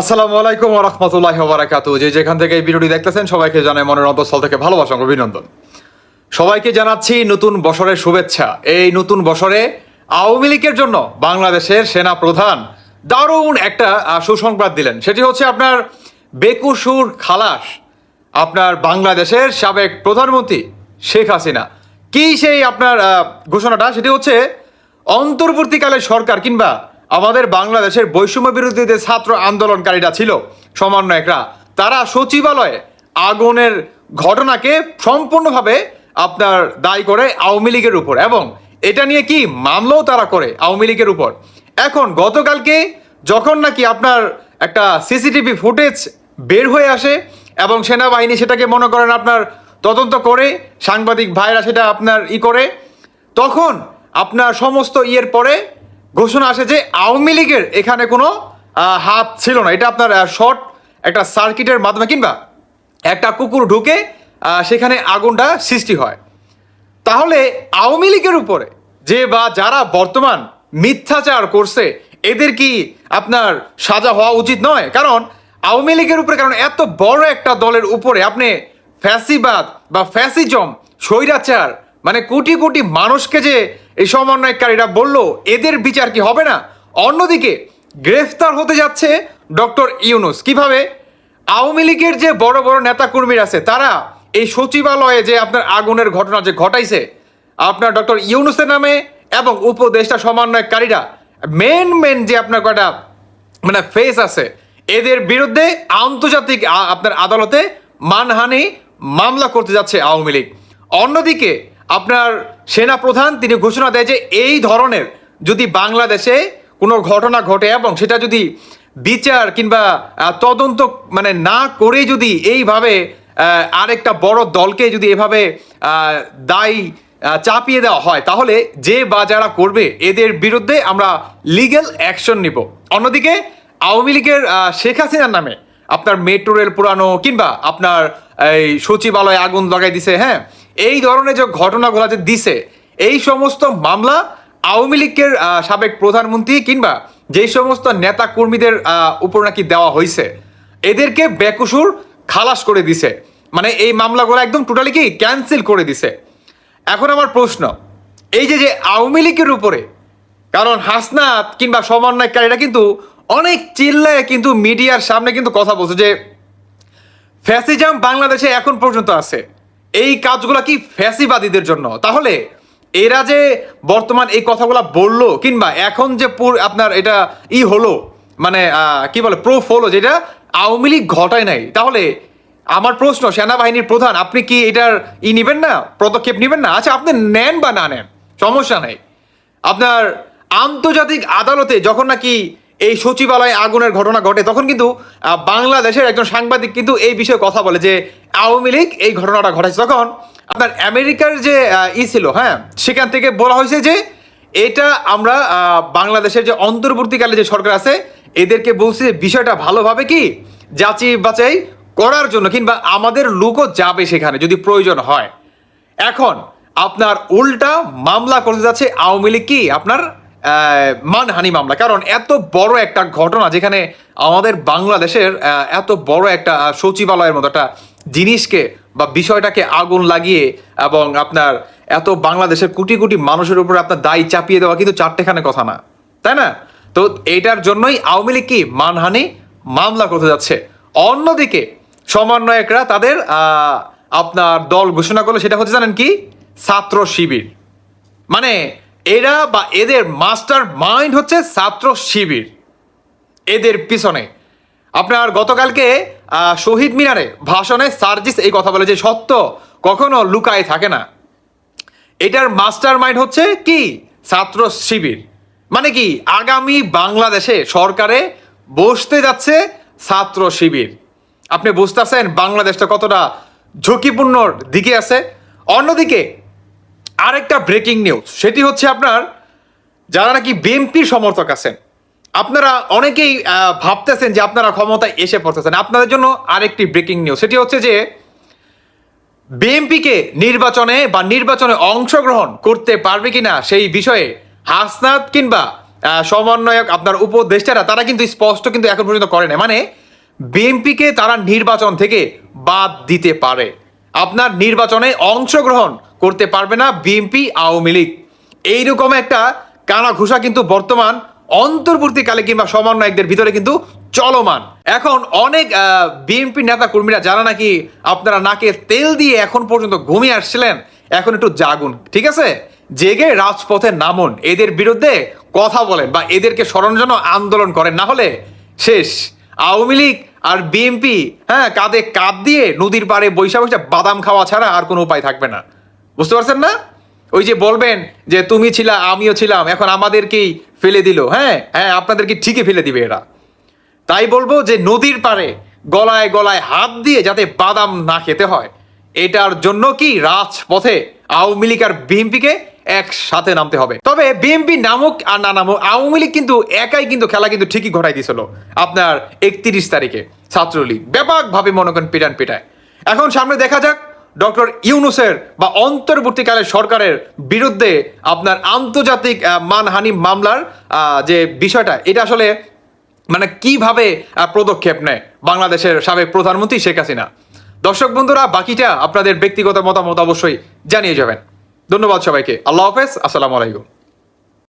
আসসালামু আলাইকুম রহমতুল্লাহ বারাকাতু যে যেখান থেকে এই ভিডিওটি দেখতেছেন, সবাইকে জানাই মনের অন্তঃস্থল থেকে ভালোবাসা অভিনন্দন। সবাইকে জানাচ্ছি নতুন বছরের শুভেচ্ছা। এই নতুন বছরে আওয়ামী লীগের জন্য বাংলাদেশের সেনা প্রধান দারুণ একটা সুসংবাদ দিলেন। সেটি হচ্ছে আপনার বেকুসুর খালাস, আপনার বাংলাদেশের সাবেক প্রধানমন্ত্রী শেখ হাসিনা। কি সেই আপনার ঘোষণাটা? সেটি হচ্ছে, অন্তর্বর্তীকালে সরকার কিংবা আমাদের বাংলাদেশের বৈষম্য বিরোধী যে ছাত্র আন্দোলনকারীরা ছিল সমন্বয়করা। তারা সচিবালয়ে আগুনের ঘটনাকে সম্পূর্ণভাবে আপনার দায়ী করে আওয়ামী লীগের উপর এবং এটা নিয়ে কি মামলাও তারা করে আওয়ামী লীগের উপর। এখন গতকালকে যখন নাকি আপনার একটা সিসিটিভি ফুটেজ বের হয়ে আসে এবং সেনাবাহিনী সেটাকে মনে করেন আপনার তদন্ত করে, সাংবাদিক ভাইরা সেটা আপনার ই করে, তখন আপনার সমস্ত ইয়ের পরে ঘোষণা আসে যে আওয়ামী লীগের এখানে কোনো হাত ছিল না। এটা আপনার শর্ট একটা সার্কিটের মাধ্যমে কিংবা একটা কুকুর ঢুকে সেখানে আগুনটা সৃষ্টি হয়। তাহলে আওয়ামী লীগের উপরে যে বা যারা বর্তমান মিথ্যাচার করছে, এদের কি আপনার সাজা হওয়া উচিত নয়? কারণ আওয়ামী লীগের উপরে, কারণ এত বড় একটা দলের উপরে আপনি ফ্যাসিবাদ বা ফ্যাসিজম, স্বৈরাচার মানে কোটি কোটি মানুষকে যে এই সমন্বয়কারীরা বলল, এদের বিচার কি হবে না? অন্যদিকে গ্রেফতার হতে যাচ্ছে ডক্টর ইউনুস। কীভাবে? আওয়ামী লীগের যে বড় বড় নেতা কর্মীরা আছে, তারা এই সচিবালয়ে যে আপনার আগুনের ঘটনা যে ঘটাইছে, আপনার ডক্টর ইউনুসের নামে এবং উপদেষ্টা সমন্বয়কারীরা মেন মেন যে আপনার কয়টা মানে ফেস আছে, এদের বিরুদ্ধে আন্তর্জাতিক আপনার আদালতে মানহানি মামলা করতে যাচ্ছে আওয়ামী লীগ। অন্যদিকে আপনার সেনা প্রধান তিনি ঘোষণা দেয় যে এই ধরনের যদি বাংলাদেশে কোনো ঘটনা ঘটে এবং সেটা যদি বিচার কিংবা তদন্ত মানে না করে যদি এইভাবে আরেকটা বড় দলকে যদি এভাবে দায়ী চাপিয়ে দেওয়া হয়, তাহলে যে বা যারা করবে এদের বিরুদ্ধে আমরা লিগ্যাল অ্যাকশন নিব। অন্যদিকে আওয়ামী লীগের শেখ হাসিনার নামে আপনার মেট্রো রেল পুরানো কিংবা আপনার এই সচিবালয়ে আগুন লাগাই দিছে হ্যাঁ? এই ধরনের যে ঘটনাগুলো যে দিছে, এই সমস্ত মামলা আওয়ামী লীগের সাবেক প্রধানমন্ত্রী কিংবা যেই সমস্ত নেতা কর্মীদের উপর নাকি দেওয়া হয়েছে এদেরকে বেকসুর খালাস করে দিছে। মানে এই মামলাগুলো একদম টোটালি কি ক্যান্সেল করে দিছে। এখন আমার প্রশ্ন, এই যে যে আওয়ামী লীগের উপরে, কারণ হাসনাত কিংবা সমন্বয়কারীরা কিন্তু অনেক চিল্লায় কিন্তু মিডিয়ার সামনে কিন্তু কথা বলছে যে ফ্যাসিজম বাংলাদেশে এখন পর্যন্ত আছে। এই কাজগুলো কি ফ্যাসিবাদীদের জন্য? তাহলে এরা যে বর্তমান এই কথাগুলো বলল, কিংবা এখন যে আপনার এটা ই হলো মানে কি বলে, প্রুফ হলো যেটা আওয়ামী লীগ ঘটায় নাই। তাহলে আমার প্রশ্ন, সেনাবাহিনীর প্রধান, আপনি কি এটার ই নেবেন না? পদক্ষেপ নেবেন না? আচ্ছা আপনি নেন বা না নেন? সমস্যা নেই। আপনার আন্তর্জাতিক আদালতে যখন নাকি এই সচিবালয়ে আগুনের ঘটনা ঘটে, তখন কিন্তু বাংলাদেশের একজন সাংবাদিক কিন্তু এই বিষয়ে কথা বলে যে, আওয়ামী লীগ এই ঘটনাটা ঘটাইছে তখন আপনার আমেরিকার যে ই ছিল হ্যাঁ সেখান থেকে বলা হয়েছে যে, এটা আমরা বাংলাদেশের যে অন্তর্বর্তীকালে যে সরকার আছে, এদেরকে বলছি বিষয়টা ভালোভাবে কি, যাচাই বাছাই করার জন্য, কিংবা আমাদের লোকও যাবে সেখানে যদি প্রয়োজন হয়। এখন আপনার উল্টা মামলা করতে যাচ্ছে আওয়ামী লীগ কি, আপনার মানহানি মামলা। কারণ এত বড় একটা ঘটনা যেখানে আমাদের বাংলাদেশের এত বড় একটা সচিবালয়ের মতো একটা জিনিসকে বা বিষয়টাকে আগুন লাগিয়ে এবং আপনার এত বাংলাদেশের কোটি কোটি মানুষের উপর আপনার দায় চাপিয়ে দেওয়া কিন্তু চারটেখানে কথা না। তাই না? তো এইটার জন্যই আওয়ামী লীগ কি মানহানি মামলা করতে যাচ্ছে। অন্যদিকে সমন্বয়করা তাদের আপনার দল ঘোষণা করল, সেটা হচ্ছে জানেন কি? ছাত্র শিবির। মানে এরা বা এদের মাস্টার মাইন্ড হচ্ছে ছাত্র শিবির। এদের পিছনে। আপনার গতকালকে শহীদ মিনারে ভাষণে সার্জিস এই কথা বলে যে, সত্য কখনো লুকায় থাকে না। এটার মাস্টার মাইন্ড হচ্ছে কি? ছাত্র শিবির। মানে কি? আগামী বাংলাদেশে সরকারে বসতে যাচ্ছে ছাত্র শিবির। আপনি বুঝতেছেন, বাংলাদেশটা কতটা ঝুঁকিপূর্ণর দিকে আছে। অন্যদিকে আরেকটা ব্রেকিং নিউজ সেটি হচ্ছে আপনার যারা নাকি বিএনপির সমর্থক আছেন, আপনারা অনেকেই ভাবতেছেন যে আপনারা ক্ষমতায় এসে পড়তেছেন। আপনাদের জন্য আরেকটি ব্রেকিং নিউজ সেটি হচ্ছে যে বিএনপিকে নির্বাচনে বা নির্বাচনে অংশগ্রহণ করতে পারবে কিনা সেই বিষয়ে হাসনাত কিংবা সমন্বয়ক আপনার উপদেষ্টারা, তারা কিন্তু স্পষ্ট কিন্তু এখন পর্যন্ত করে না মানে বিএনপিকে তারা নির্বাচন থেকে বাদ দিতে পারে। আপনার নির্বাচনে অংশগ্রহণ করতে পারবে না বিএনপি, আওয়ামী লীগ। এইরকম একটা কানা ঘুষা কিন্তু বর্তমান অন্তর্বর্তীকালে কিংবা সমন্বয়কদের ভিতরে কিন্তু চলমান। এখন অনেক বিএনপি নেতা কর্মীরা যারা নাকি আপনারা নাকে তেল দিয়ে এখন পর্যন্ত ঘুমিয়ে আসছিলেন, এখন একটু জাগুন, ঠিক আছে? জেগে রাজপথে নামুন, এদের বিরুদ্ধে কথা বলেন বা এদেরকে স্মরণ আন্দোলন করেন, না হলে শেষ। আওয়ামী লীগ আর বিএমপি হ্যাঁ কাঁধে কাঁধ দিয়ে নদীর পাড়ে বৈশা বৈশা বাদাম খাওয়া ছাড়া আর কোনো উপায় থাকবে না। বুঝতে পারছেন না? ওই যে বলবেন যে তুমি ছিলা, আমিও ছিলাম, এখন আমাদেরকেই ফেলে দিল। হ্যাঁ হ্যাঁ আপনাদেরকে ঠিকই ফেলে দিবে এরা। তাই বলব যে নদীর পাড়ে গলায় গলায় হাত দিয়ে যাতে বাদাম না খেতে হয়, এটার জন্য কি রাজপথে আওয়ামী লীগ আর বিএনপিকে একসাথে নামতে হবে। তবে বিএনপি নামক আর না নামক, আওয়ামী লীগ কিন্তু একাই কিন্তু খেলা কিন্তু ঠিকই ঘটাই দিছিল আপনার একত্রিশ তারিখে। ছাত্রলীগ। ব্যাপকভাবে মনে করেন পিটান পিটায়। এখন সামনে দেখা যাক ডক্টর ইউনুসের বা অন্তর্বর্তীকালে সরকারের বিরুদ্ধে আপনার আন্তর্জাতিক মানহানি মামলার যে বিষয়টা, এটা আসলে মানে কীভাবে পদক্ষেপ নেয় বাংলাদেশের সাবেক প্রধানমন্ত্রী শেখ হাসিনা? দর্শক বন্ধুরা, বাকিটা আপনাদের ব্যক্তিগত মতামত অবশ্যই জানিয়ে যাবেন। ধন্যবাদ সবাইকে। আল্লাহ হাফেজ। আসসালামু আলাইকুম।